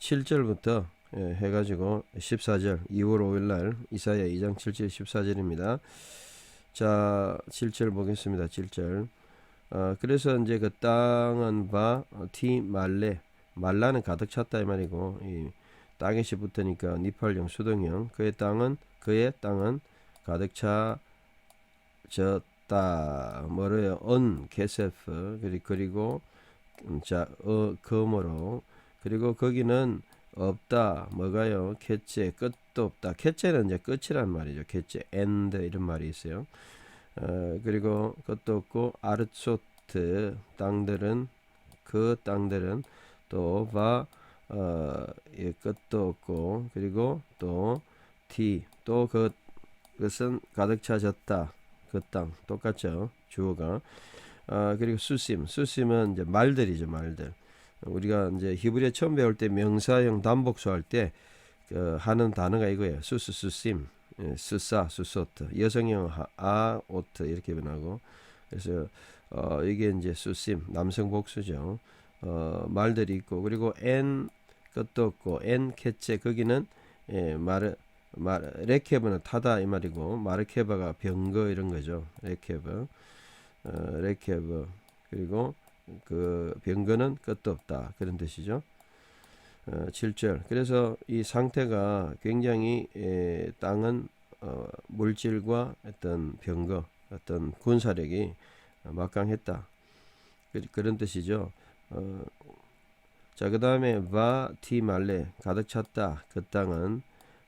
7절부터 예, 해가지고 14절 2월 5일 날 이사야 2장 7절 14절입니다. 자 7절 보겠습니다. 7절. 어, 그래서 이제 그 땅은 바티 말레 말라는 가득 찼다 이 말이고 이 땅에 시 붙으니까 니팔령 수동형. 그의 땅은 그의 땅은 가득 차졌다. 뭐래요? 언 그리- 그리고 음, 자 어, 검으로 그리고 거기는 없다 뭐가요? 캣째 끝도 없다. 캣째는 이제 끝이란 말이죠. 캣째 엔드 이런 말이 있어요. 어, 그리고 끝도 없고 아르초트 땅들은 그 땅들은 또바 어, 예, 끝도 없고 그리고 또티또 그 그것은 가득 차졌다. 그 땅 똑같죠. 주어가. 아 그리고 수심. 수심은 이제 말들이죠 말들 우리가 이제 히브리어 처음 배울 때 명사형 단복수 할때 그 하는 단어가 이거예요. 수수 수심 예, 수사 수소트. 여성형 하- 아 오트 이렇게 변하고. 그래서 어 이게 이제 수심 남성 복수죠. 어 말들이 있고. 그리고 엔 끝도 없고 엔 캐체 거기는 예, 마르 마 레케브는 타다 이 말이고 마르케바가 병거 이런 거죠. 레케브. 어, 레케브. 그리고 그 병거는 끝도 없다. 그런 뜻이죠. 어, 7절. 그래서 이 상태가 굉장히 에, 땅은 어, 물질과 어떤 병거 어떤 군사력이 막강했다. 그, 그런 뜻이죠. 어, 자, 그 다음에 바티 말레 가득 찼다. 그 땅은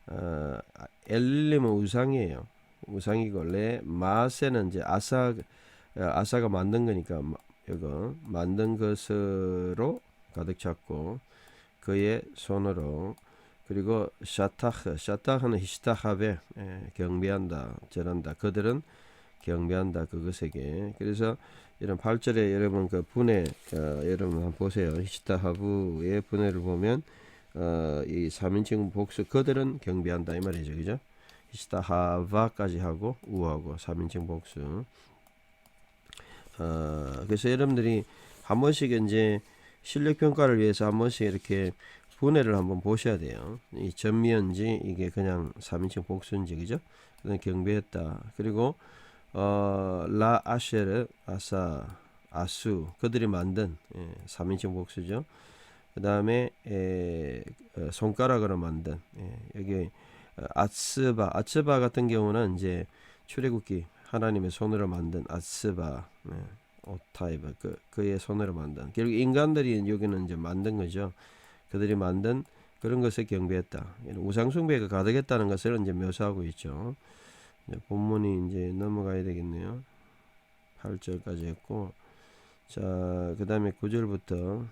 어, 엘림은 우상이에요. 우상이고 레 마세는 이제 아사 어, 아사가 만든 거니까 마- 이거 만든 것으로 가득 찼고 그의 손으로 그리고 샤타흐 샤타흐는 히스타하베 예, 경배한다 절한다 그들은 경배한다 그것에게 그래서 이런 8절에 여러분 그 분해 어, 여러분 한번 보세요. 히스타하부의 분해를 보면 어, 이 3인칭 복수 그들은 경배한다 이 말이죠. 그죠? 히스타하바까지 하고 우하고 3인칭 복수. 어, 그래서 여러분들이 한 번씩 이제 실력 평가를 위해서 한 번씩 이렇게 분해를 한번 보셔야 돼요. 이 전미인지 이게 그냥 3인칭 복수인지 그죠? 그다음 경배했다. 그리고 어, 라 아쉐르 아사 아수 그들이 만든 예, 3인칭 복수죠. 그 다음에 어, 손가락으로 만든 예, 여기 어, 아츠바 아츠바 같은 경우는 이제 출애굽기 하나님의 손으로 만든 아츠바 예, 오타이브 그 그의 손으로 만든 결국 인간들이 여기는 이제 만든 거죠. 그들이 만든 그런 것에 경배했다. 이런 우상 숭배가 가득했다는 것을 이제 묘사하고 있죠. 이제 본문이 이제 넘어가야 되겠네요. 8절까지 했고 자, 그다음에 9절부터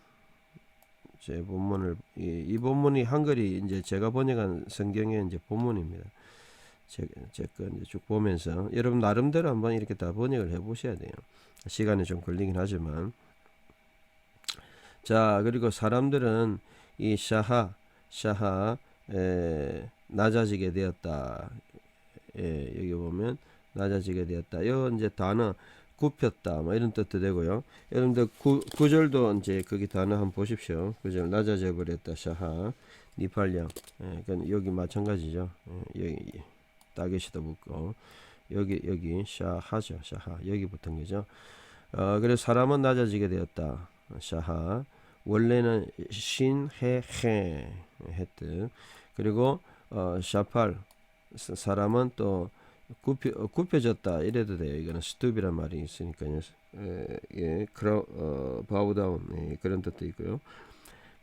제 본문을 이, 이 본문이 한글이 이제 제가 번역한 성경의 이제 본문입니다. 제제거 이제 쭉 보면서 여러분 나름대로 한번 이렇게 다 번역을 해 보셔야 돼요. 시간이 좀 걸리긴 하지만 자, 그리고 사람들은 이 샤하 샤하 에, 낮아지게 되었다. 예, 여기 보면 낮아지게 되었다. 요 이제 단어 굽혔다 뭐 이런 뜻도 되고요. 여러분들 구, 구절도 이제 거기 단어 한번 보십시오. 구절 낮아져 버렸다 샤하 니팔령 예, 그러니까 여기 마찬가지죠. 예, 여기 따개시도 붙고 여기 여기 샤하죠 샤하 여기 붙은 거죠. 어, 그래서 사람은 낮아지게 되었다 샤하 원래는 신해해 했듯 그리고 어, 샤팔 사- 사람은 또 굽혀, 어, 굽혀졌다 이래도 돼요. 이거는 스투비란 말이 있으니까요. 에, 예, 크라, 어, 바우다운 예, 그런 뜻도 있고요.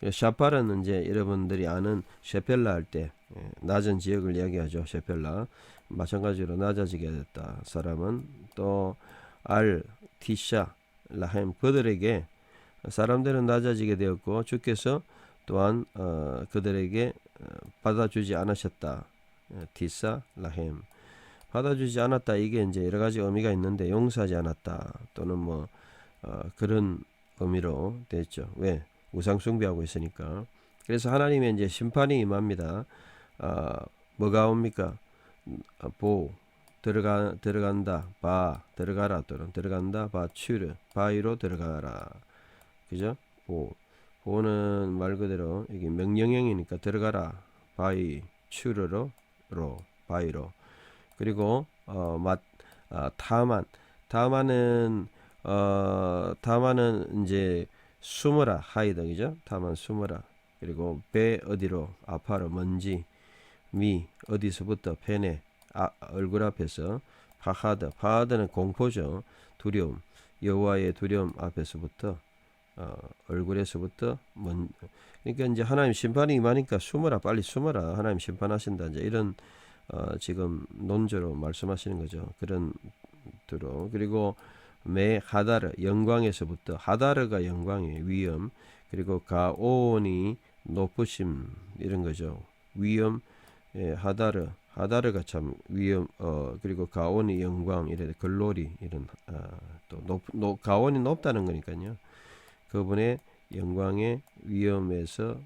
예, 샤팔은 이제 여러분들이 아는 셰펠라 할때 예, 낮은 지역을 이야기하죠. 셰펠라 마찬가지로 낮아지게 됐다. 사람은 또 알 티샤 라햄 그들에게 사람들은 낮아지게 되었고 주께서 또한 어, 그들에게 어, 받아주지 않으셨다. 예, 디사 라햄 받아주지 않았다 이게 이제 여러 가지 의미가 있는데 용서하지 않았다 또는 뭐 어, 그런 의미로 됐죠 왜 우상 숭배하고 있으니까. 그래서 하나님의 이제 심판이 임합니다. 아 뭐가 옵니까? 음, 아, 보 들어가 들어간다 바 들어가라 또는 들어간다 바 추르 바위로 들어가라. 그죠? 보. 호는 말 그대로 이게 명령형이니까 들어가라. 바이 추르로 로 바이로. 그리고 어맛 아, 타만. 타만은 어 타만은 이제 숨어라 하이덕이죠. 타만 숨어라. 그리고 배 어디로 아파로 먼지 미 어디서부터 펜에 아, 얼굴 앞에서 파하드 파하드는 공포죠. 두려움 여호와의 두려움 앞에서부터 어, 얼굴에서부터 먼 그러니까 이제 하나님 심판이 임하니까 숨어라 빨리 숨어라 하나님 심판하신다 이제 이런 어, 지금 논조로 말씀하시는 거죠 그런 대로 그리고 매 하다르 영광에서부터 하다르가 영광이에요 위엄 그리고 가온이 높으심 이런 거죠. 위엄 예, 하다르 하다르가 참 위엄 어 그리고 가온이 영광 이래 글로리 이런 아, 또 높, 높 가온이 높다는 거니까요. 그분의 영광의 위엄에서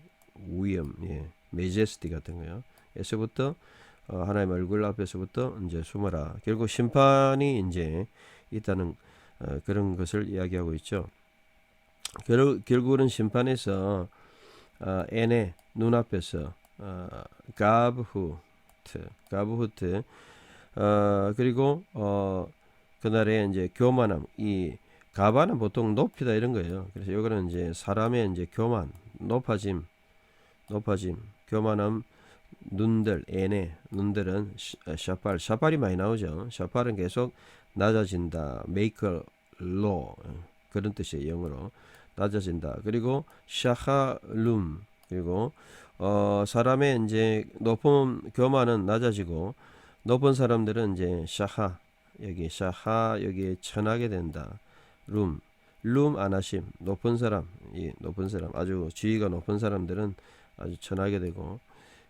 위엄 예 메제스티 같은 거요. 에서부터 어, 하나님 얼굴 앞에서부터 이제 숨어라. 결국 심판이 이제 있다는 어, 그런 것을 이야기하고 있죠 결, 결국은 심판에서 어, 애네 눈앞에서 어, 가브후트 가브후트 어, 그리고 어, 그날에 이제 교만함 이 가바는 보통 높이다 이런 거예요. 그래서 이거는 이제 사람의 이제 교만, 높아짐, 높아짐, 교만함, 눈들, 애네, 눈들은 샤팔, 샤팔이 많이 나오죠. 샤팔은 계속 낮아진다, make a low 그런 뜻이에요 영어로. 낮아진다. 그리고 샤하룸. 그리고 어 사람의 이제 높은 교만은 낮아지고 높은 사람들은 이제 샤하 여기 샤하 여기에 천하게 된다. 룸, 룸 안하심, 높은 사람, 이 높은 사람, 아주 지위가 높은 사람들은 아주 천하게 되고,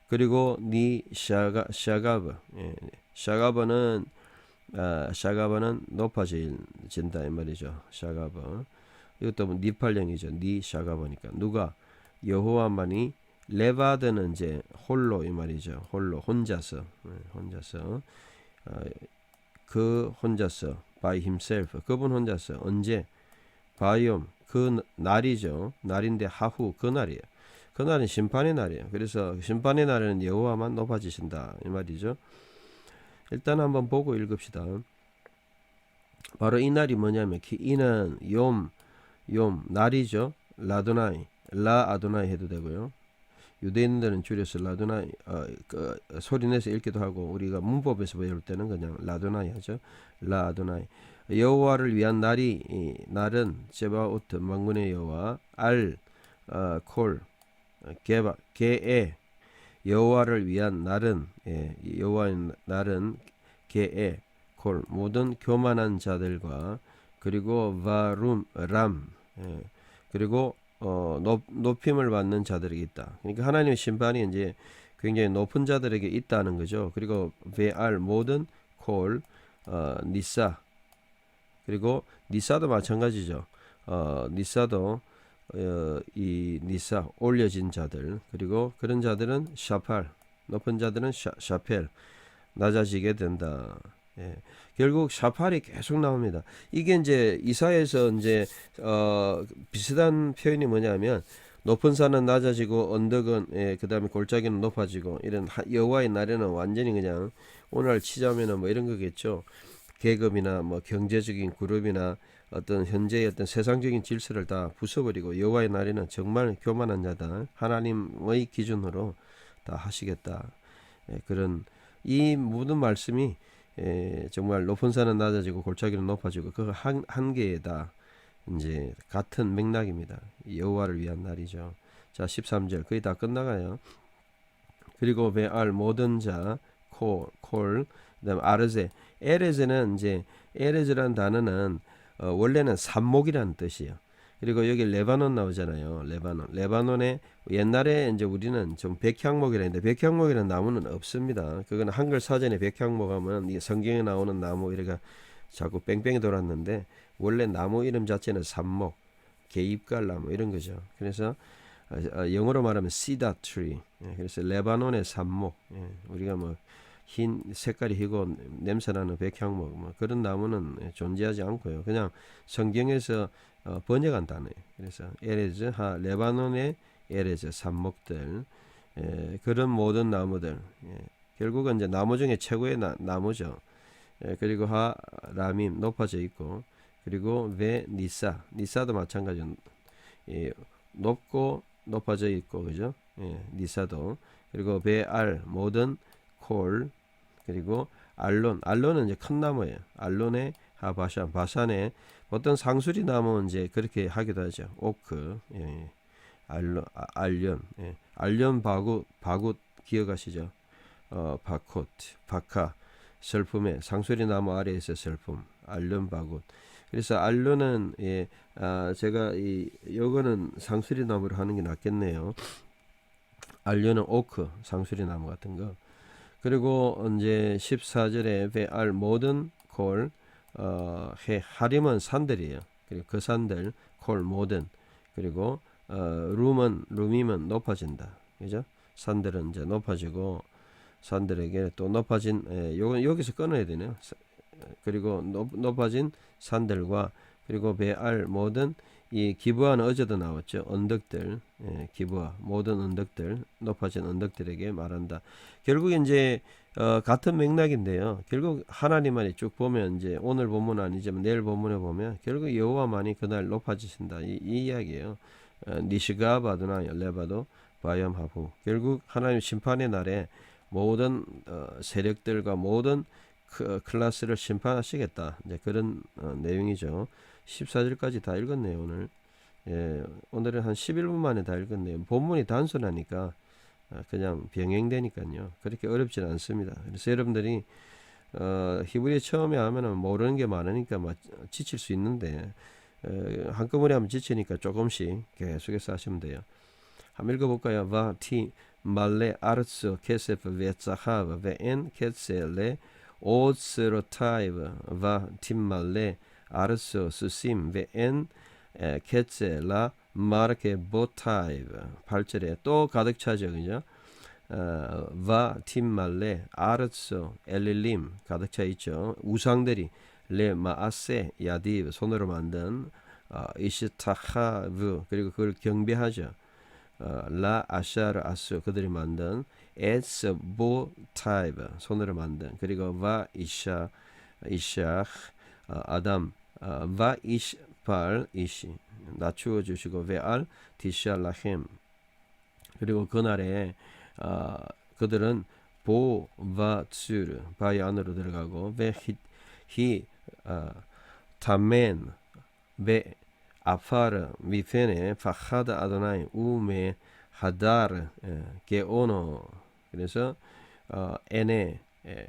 그리고 니 샤가 샤가브, 예, 샤가버는 아, 샤가버는 높아진다 이 말이죠. 샤가버. 이것도 뭐 니팔령이죠. 니 샤가버니까. 누가? 여호와만이 레바드는 이제 홀로 이 말이죠. 홀로 혼자서, 예, 혼자서. 아, 그 혼자서 by himself. 그분 혼자서. 언제? 바이옴 그 날이죠. 날인데 하후 그 날이에요. 그 날은 심판의 날이에요. 그래서 심판의 날에는 여호와만 높아지신다 이 말이죠 일단 한번 보고 읽읍시다. 바로 이 날이 뭐냐면 기- 이는 욤, 욤 날이죠. 라도나이 라 아도나이 해도 되고요. 유대인들은 줄여서 라도나이 어, 그, 소리 내서 읽기도 하고 우리가 문법에서 배울 때는 그냥 라도나이 하죠. 라 아도나이. 여호와를 위한 날이 이 날은 제바오트 망군의 여호와 알콜 개바 개에 여호와를 위한 날은 예, 여호와의 날은 개에 콜 모든 교만한 자들과 그리고 바룸 람 예, 그리고 어, 높, 높임을 받는 자들에게 있다. 그러니까 하나님의 심판이 이제 굉장히 높은 자들에게 있다는 거죠. 그리고 베알 모든 콜 어, 니사 그리고 니사도 마찬가지죠. 어, 니사도 어, 이 니사 올려진 자들 그리고 그런 자들은 샤팔 높은 자들은 샤, 샤펠 낮아지게 된다. 예. 결국 샤팔이 계속 나옵니다. 이게 이제 이사에서 이제 어, 비슷한 표현이 뭐냐면 높은 산은 낮아지고 언덕은 예, 그다음에 골짜기는 높아지고 이런 하- 여호와의 날에는 완전히 그냥 오늘 치자면은 뭐 이런 거겠죠. 계급이나 뭐 경제적인 그룹이나 어떤 현재의 어떤 세상적인 질서를 다 부숴버리고 여호와의 날에는 정말 교만한 자다 하나님의 기준으로 다 하시겠다 예, 그런 이 모든 말씀이 예, 정말 높은 산은 낮아지고 골짜기는 높아지고 그 한, 한계에다 이제 같은 맥락입니다. 여호와를 위한 날이죠. 자, 13절 거의 다 끝나가요. 그리고 베알 모든 자, 콜, 콜, 그다음 아르제, 에레제는 이제 에레즈라는 단어는 어, 원래는 산목이라는 뜻이에요. 그리고 여기 레바논 나오잖아요. 레바논. 레바논에 옛날에 이제 우리는 좀 백향목이라 했는데 백향목이라는 나무는 없습니다. 그거는 한글 사전에 백향목 하면 이 성경에 나오는 나무 이래가 자꾸 뺑뺑이 돌았는데 원래 나무 이름 자체는 산목, 개입갈 나무 이런 거죠. 그래서 어, 어, 영어로 말하면 cedar tree. 예, 그래서 레바논의 산목. 예, 우리가 뭐 흰 색깔이 희고 냄새나는 백향목 뭐 그런 나무는 존재하지 않고요. 그냥 성경에서 어, 번역한 단어예요. 그래서 에레즈 하 레바논의 에레즈 산목들 예, 그런 모든 나무들 예, 결국은 이제 나무 중에 최고의 나, 나무죠. 예, 그리고 하 라밈 높아져 있고 그리고 베 니사 니사도 마찬가지 예, 높고 높아져 있고 그죠? 예, 니사도 그리고 베알 모든 콜 그리고 알론 알론은 이제 큰 나무예요. 알론의 하바산 바산에 어떤 상수리 나무는 이제 그렇게 하기도 하죠. 오크 예, 알론 아, 알련 예, 알련 바구 바굿 기억하시죠? 어 바콧 바카 슬픔의 상수리 나무 아래에서 슬픔 알련 바굿 그래서 알론은 예, 아, 제가 이 요거는 상수리 나무로 하는 게 낫겠네요. 알련은 오크 상수리 나무 같은 거. 그리고 이제 14절에 베알 모든 콜 어, 해 하림은 산들이에요. 그리고 그 산들 콜 모든 그리고 어, 룸은 룸이면 높아진다. 그죠? 산들은 이제 높아지고 산들에게 또 높아진 예, 요 여기서 끊어야 되네요. 사- 그리고 높, 높아진 산들과 그리고 베알 모든 이 기부하는 어제도 나왔죠. 언덕들 예, 기부하 모든 언덕들 높아진 언덕들에게 말한다. 결국 이제 어, 같은 맥락인데요. 결국 하나님만이 쭉 보면 이제 오늘 본문 아니지만 내일 본문에 보면 결국 여호와만이 그날 높아지신다 이, 이 이야기예요. 어, 니시가 바드나 레바도 바염하부 결국 하나님 심판의 날에 모든 어, 세력들과 모든 그, 클래스를 심판하시겠다. 이제 그런 어, 내용이죠. 14절까지 다 읽었네요, 오늘. 예, 오늘은 한 11분 만에 다 읽었네요. 본문이 단순하니까 아, 그냥 병행되니까요. 그렇게 어렵진 않습니다. 그래서 여러분들이 어, 히브리 처음에 하면은 모르는 게 많으니까 막 지칠 수 있는데 어, 한꺼번에 하면 지치니까 조금씩 계속해서 하시면 돼요. 한번 읽어볼까요? 바티 말레 아르츠 케세프 베차하브 베엔 케셀레 베엔 에, 케셀라 마르케 보타이브. 8절에 또 가득 차죠 그죠. 어, 바 팀말레 아르츠 엘릴림 가득 차 있죠. 우상들이 레 마아세 야디브 손으로 만든 어, 이시타하브 그리고 그걸 경배하죠. 어, 라 아샤르 아스 그들이 만든 에스 보 타이브 손으로 만든. 그리고 바 이샤 이샤 어, 아담. 어, 바 이시 팔 이시 낮추어 주시고 베알? 디샬라헴 그리고 그날에 어, 그들은 보바츠르 바위 안으로 들어가고 베히 어, 타멘 베 아파르 미페네 파하드 아도나이 우메 하다르 예, 게오노 그래서 어, 에네 예,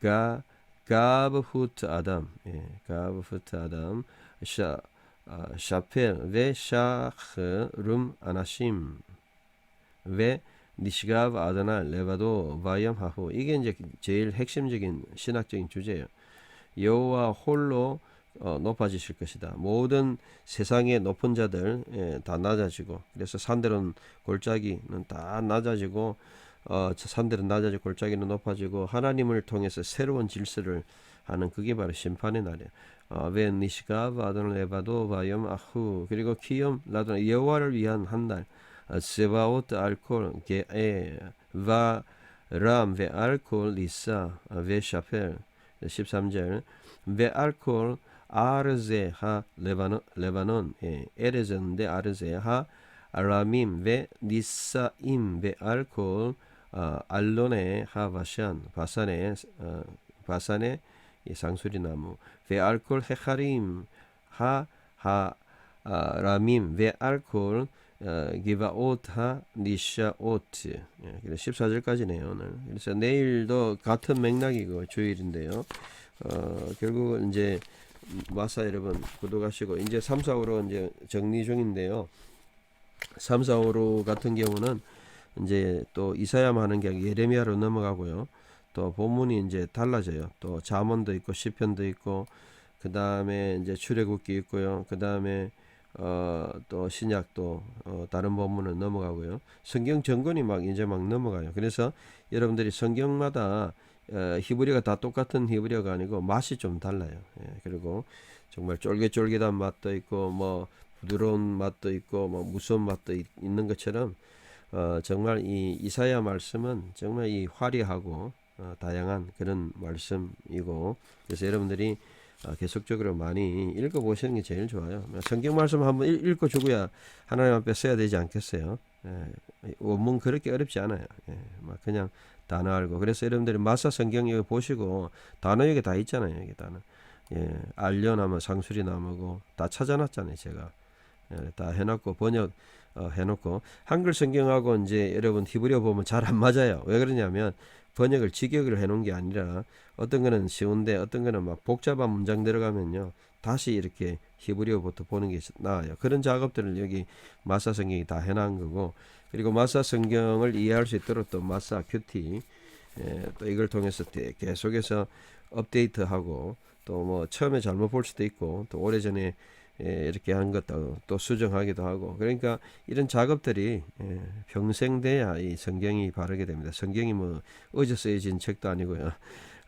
가 가브후트 아담 예, 가브후트 아담 샤 아, 샤펠 ve 샤흐 룸 아나심 ve 니시가브 아드나 레바도 바이엄 하후 이게 이제 제일 핵심적인 신학적인 주제예요. 여호와 홀로 어, 높아지실 것이다. 모든 세상의 높은 자들 예, 다 낮아지고 그래서 산들은 골짜기는 다 낮아지고 어, 저 산들은 낮아지고 골짜기는 높아지고 하나님을 통해서 새로운 질서를 하는 그게 바로 심판의 날이에요. 어, 웬 니시가 바돈 레바도 바이엄 아후 그리고 키엄 라돈 여호와를 위한 한날 어, 세바오트 알콜 게에 바 람베 알콜 리사 베 샤펠 13절. 베 알콜 아르제하 레바논 예, 에레전데 아르제하 아라밈. 베 니사임. 베 알콜 어, 알론의 하바샨 바산의 어, 바산의 이 상수리 나무. 베 알콜 헤카림 하하 아, 라밈. 베 알콜 어, 기바오트 하 니샤오트 예, 그래서 14절까지네요 오늘. 그래서 내일도 같은 맥락이고 주일인데요. 어, 결국은 이제 마사 여러분 구독하시고 이제 3, 4호로 이제 정리 중인데요. 3, 4호로 같은 경우는 이제 또 이사야만 하는 게 예레미야로 넘어가고요. 또 본문이 이제 달라져요. 또 잠언도 있고 시편도 있고 그 다음에 이제 출애굽기 있고요. 그 다음에 어, 또 신약도 어, 다른 본문은 넘어가고요. 성경 전권이 막 이제 막 넘어가요. 그래서 여러분들이 성경마다 어, 히브리어가 다 똑같은 히브리어가 아니고 맛이 좀 달라요. 예, 그리고 정말 쫄깃쫄깃한 맛도 있고 뭐 부드러운 맛도 있고 뭐 무서운 맛도 있, 는 것처럼 어, 정말 이 이사야 말씀은 정말 이 화려하고 어, 다양한 그런 말씀이고 그래서 여러분들이 어, 계속적으로 많이 읽어보시는 게 제일 좋아요. 성경 말씀 한번 읽- 읽어주고야 하나님 앞에 써야 되지 않겠어요? 예, 원문 그렇게 어렵지 않아요. 예, 막 그냥 단어 알고 그래서 여러분들이 마사 성경 여기 보시고 단어 여기 다 있잖아요. 여기 단어. 예, 알려나무 상수리 나무고 다 찾아놨잖아요. 제가 예, 다 해놨고 번역 어, 해놓고 한글 성경하고 이제 여러분 히브리어 보면 잘 안 맞아요. 왜 그러냐면 번역을 직역을 해놓은 게 아니라 어떤 거는 쉬운데 어떤 거는 막 복잡한 문장 들어가면요 다시 이렇게 히브리어부터 보는 게 나아요. 그런 작업들을 여기 마사 성경이 다 해놓은 거고 그리고 마사 성경을 이해할 수 있도록 또 마사 큐티 예, 또 이걸 통해서 대- 계속해서 업데이트하고 또 뭐 처음에 잘못 볼 수도 있고 또 오래전에 예, 이렇게 한 것도 또 수정하기도 하고 그러니까 이런 작업들이 예, 평생 돼야 이 성경이 바르게 됩니다. 성경이 뭐 어제 쓰여진 책도 아니고요.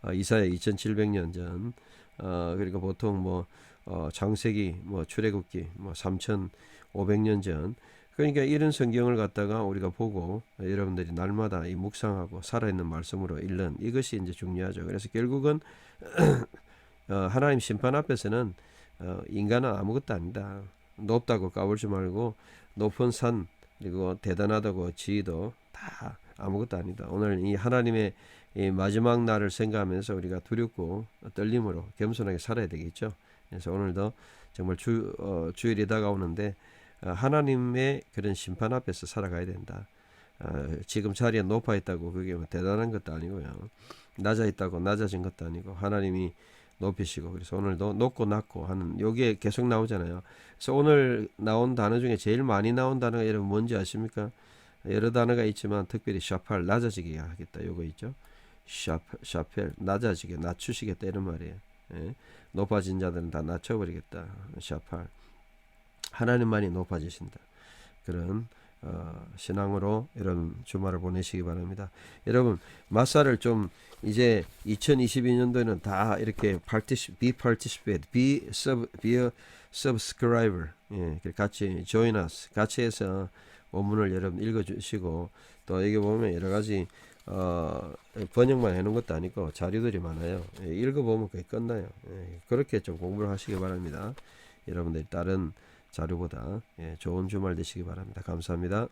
어, 이사야 2,700년 전 어, 그리고 보통 뭐 어, 창세기 뭐 출애굽기 뭐 3,500년 전 그러니까 이런 성경을 갖다가 우리가 보고 여러분들이 날마다 이 묵상하고 살아있는 말씀으로 읽는 이것이 이제 중요하죠. 그래서 결국은 어, 하나님 심판 앞에서는 어, 인간은 아무것도 아니다. 높다고 까불지 말고 높은 산 그리고 대단하다고 지위도 다 아무것도 아니다. 오늘 이 하나님의 이 마지막 날을 생각하면서 우리가 두렵고 떨림으로 겸손하게 살아야 되겠죠. 그래서 오늘도 정말 주 어, 주일이 다가오는데 어, 하나님의 그런 심판 앞에서 살아가야 된다. 어, 지금 자리에 높아 있다고 그게 뭐 대단한 것도 아니고요. 낮아 있다고 낮아진 것도 아니고 하나님이 높이시고 그래서 오늘도 높고 낮고 하는 요게 계속 나오잖아요. 그래서 오늘 나온 단어 중에 제일 많이 나온 단어가 여러분 뭔지 아십니까? 여러 단어가 있지만 특별히 샤팔 낮아지게 하겠다 요거 있죠. 샤 샤펠 낮아지게 낮추시겠다 이런 말이에요. 예. 높아진 자들은 다 낮춰버리겠다. 샤팔 하나님만이 높아지신다. 그런 어, 신앙으로 여러분 주말을 보내시기 바랍니다. 여러분 마사를 좀 이제 2022년도에는 다 이렇게 participate, be participate, be sub, be a subscriber, 예, 같이 join us, 같이 해서 원문을 여러분 읽어주시고 또 여기 보면 여러 가지 어, 번역만 해놓은 것도 아니고 자료들이 많아요. 예, 읽어보면 그게 끝나요. 예, 그렇게 좀 공부를 하시기 바랍니다. 여러분들이 다른 자료보다 예, 좋은 주말 되시기 바랍니다. 감사합니다.